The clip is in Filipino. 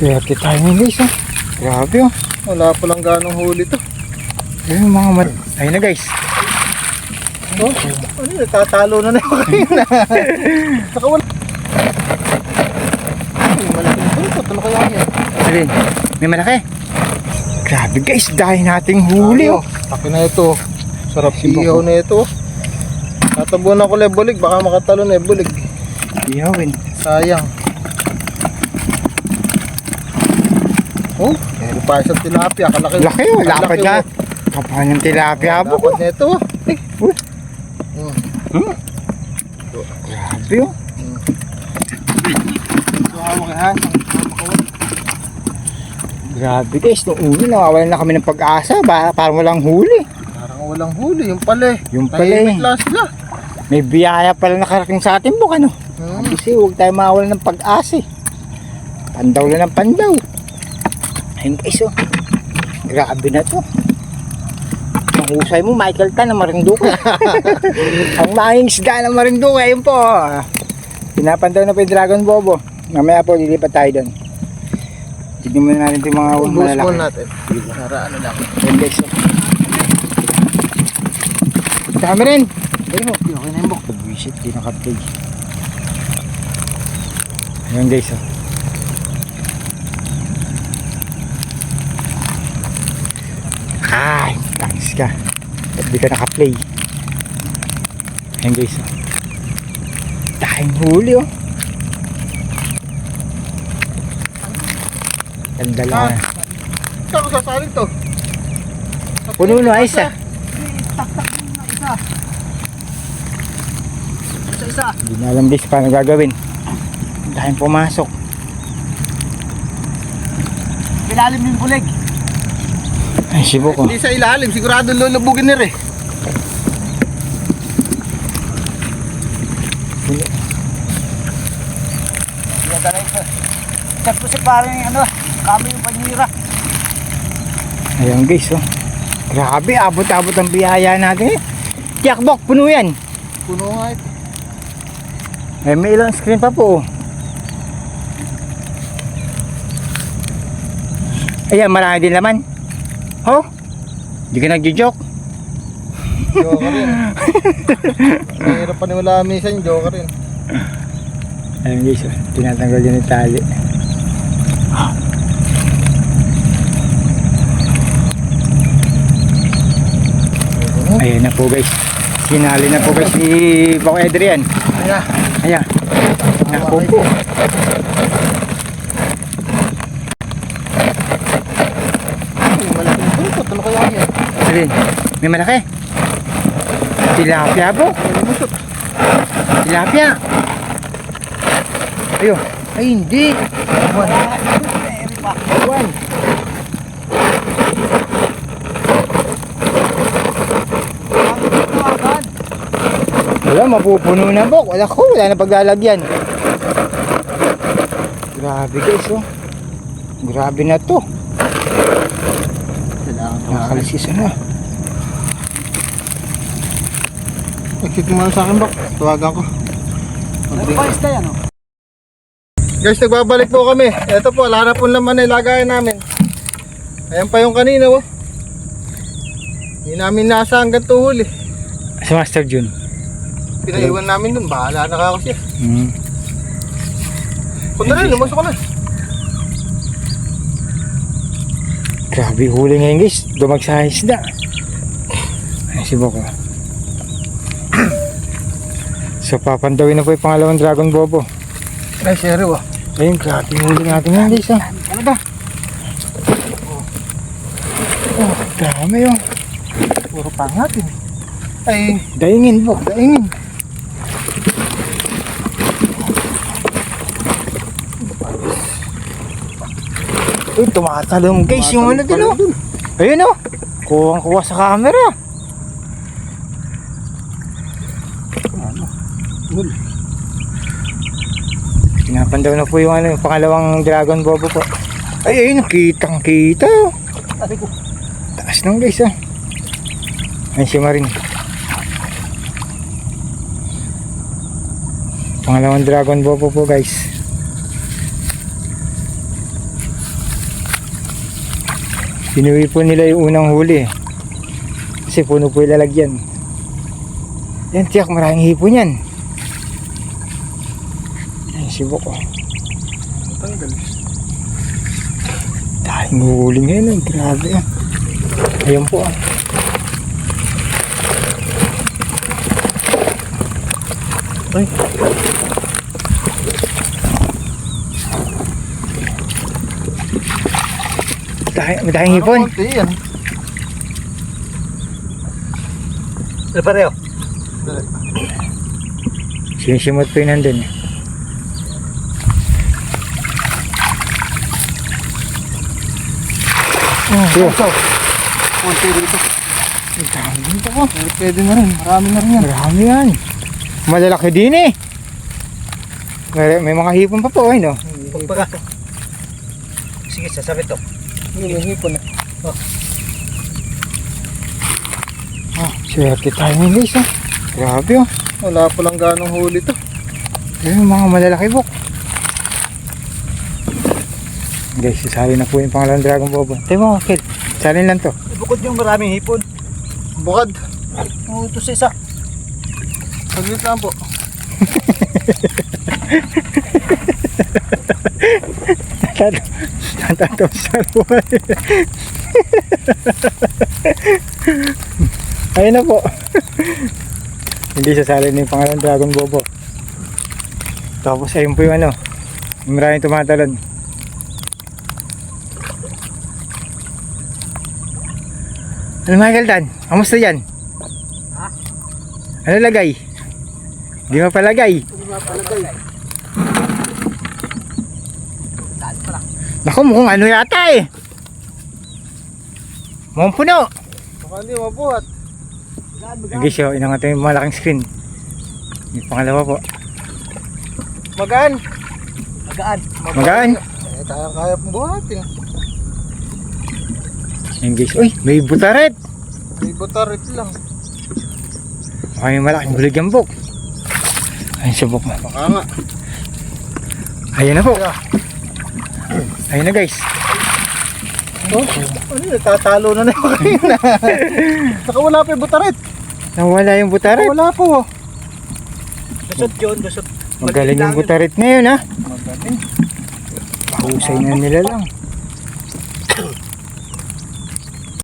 Swerte tayo ngayon guys oh. Grabe oh. Wala pa lang ganong huli to. Ayun mga mat... Ayun na guys. Oh, ano yun? Tatalo na na yung kanina. Saka wala. Ay, malaking buntot. Ano kaya yan? Alin? May malaki. Grabe guys, dahil nating huli oh. Taki na ito. Sarap ihaw na ito. Tatabunan ko lang bulig. Baka makatalo na yung bulig. Ihawin. Sayang. Oh, meron pa isang tilapia. Kalaki. Laki oh, lapad na. Kapal ng tilapia po. Dapat na ito. Eh, Uy. Hmm. Hmm? Grabe oh. Ito hawak ha. Grabe guys, nung una nawawalan na kami ng pag-asa. Ba, parang walang huli. Parang walang huli. Yung pala eh. Yung pala eh. May biyaya pala nakarating sa atin buk ano. Hmm. Kasi huwag tayo mawalan ng pag-asa eh. Pandaw lang ng pandaw. Ayun guys oh. Grabe na to. Ang husay mo, Michael Tan na Marinduque. Ang mahing isda ng Marinduque, ayun po. Pinapandaw na po yung Dragon Bobo. Mamaya po, lilipat tayo doon. Tignan muna natin itong mga Boost malalaki. ball natin. Para ano lang. Oh. Dami rin. Ayun oh, okay na yung bok. Pag-visit, di nakaplay. Ayun guys oh. Ay, thanks ka. Ba't di ka nakaplay? Ayun guys oh. Dahil huli oh. Ganda lang. Ah. Saan ko sasalin to? Puno na ay isa. Isa-isa. Hindi na alam bis paano gagawin. Dahil pumasok. Ilalim yung bulig. Ay, sibo ko. Hindi sa ilalim. Sigurado lulubugin nila eh. Check po si parang ano, kami yung panira. Ayan guys, oh. Grabe, abot-abot ang biyaya natin eh. Jakbok, puno yan. Puno nga ito. Eh, may ilang screen pa po. oh. Ayan, marami din laman. Oh, di ka nagjo-joke. Joker rin. Mahirap pa niwala minsan yung joker rin. Ayan guys, oh. tinatanggal yun yung tali. Ayan na po guys. Sinali na po guys si Bako Adrian. Ayan. Ayan. Naku po. Ay, buntot. Ano kaya yan? Alin? May malaki. Tilapia po. Buntot. Tilapia. Ayun. Ay hindi. Awan. Awan. Wala, mapupuno na po. Wala ko, wala na paglalagyan. Grabe guys, oh. Grabe na to. Kailangan ko na. Nakakalisis na. Exit mo na sa akin, Bak. Tawagan ko. Ano pa isda yan, oh? Guys, nagbabalik po kami. Ito po, wala na po naman na ilagayan namin. Ayan pa yung kanina, oh. Hindi namin nasa hanggang tuhuli. Si Master Jun. Pinaiwan namin dun. Bahala na ka kasi. Hmm. Punta na, lumasok ka na. Grabe huli ngayon guys. Dumag sa isda. Ay, si Boko. so, papandawin na po yung pangalawang Dragon Bobo. Ay, sero, ah. Ayun, grabe huli natin yan guys. Ah. Ano ba? Oh, dami yung Puro pangat, eh. Ay, daingin po. kaingin. Uy, tumatalong guys yung ano din oh. Ayun oh. Kuwang kuha sa camera. Pinapandaw na po yung ano, yung pangalawang Dragon Bobo po. Ay, ayun, kitang kita. oh. Ko, Taas nung guys ah. Ayun si Marin. Pangalawang Dragon Bobo po guys. Pinuwi po nila yung unang huli. Kasi puno po yung lalagyan. Yan, tiyak, maraming hipon yan. Yan, sibok oh. Tanggal. Dahil huli ngayon, eh. grabe ah. Ayun po ah. Ay. Madahing hipon. Ano yan? Ano pareho? Sinisimot po yun nandun. eh. Oh, Ito. Konti dito. ang dami din po. Pwede na rin. Marami na rin yan. Marami yan. Malalaki din eh. May, may mga hipon pa po, eh, no? Pagpaga. Sige, sasabit to. Yung hipon na. Oh, swerte tayo ngayon guys, oh. Grabe, oh. Wala pa lang ganong huli to. Ayun, mga malalaki bok. Guys, sasali na po yung pangalan ng Dragon Bobo. Tayo mo, Phil. Salin lang to. Bukod yung maraming hipon. Bukad. Oo, ito sa isa. Saglit lang po. Tatato sa buhay. Ayun na po. Hindi sasali na yung pangalan ng Dragon Bobo. Tapos ayun po yung ano. Yung maraming tumatalon. Ano Michael Tan? Kamusta yan? Ha? Ano lagay? Di mo palagay. Dali pa lang. Naku, mukhang ano yata eh. Mukhang puno. Baka hindi mabuhat. Guys, oh, inangat yung malaking screen. Yung pangalawa po. Magaan. Magaan. Magaan. Eh, kaya kaya pong buhatin. Yan guys. Uy, may butaret. May butarit lang. Baka may malaking bulig yung buk. Ayun subok mo. Baka nga. Ayun na po. Ayun na guys. Oh, ano yun? Tatalo na na yung kanina. Saka wala pa yung butarit. Nawala yung butaret. Wala po. Gusot yun, gusot. Magaling yung butaret ngayon ha. Magaling. Mahusay na nila lang.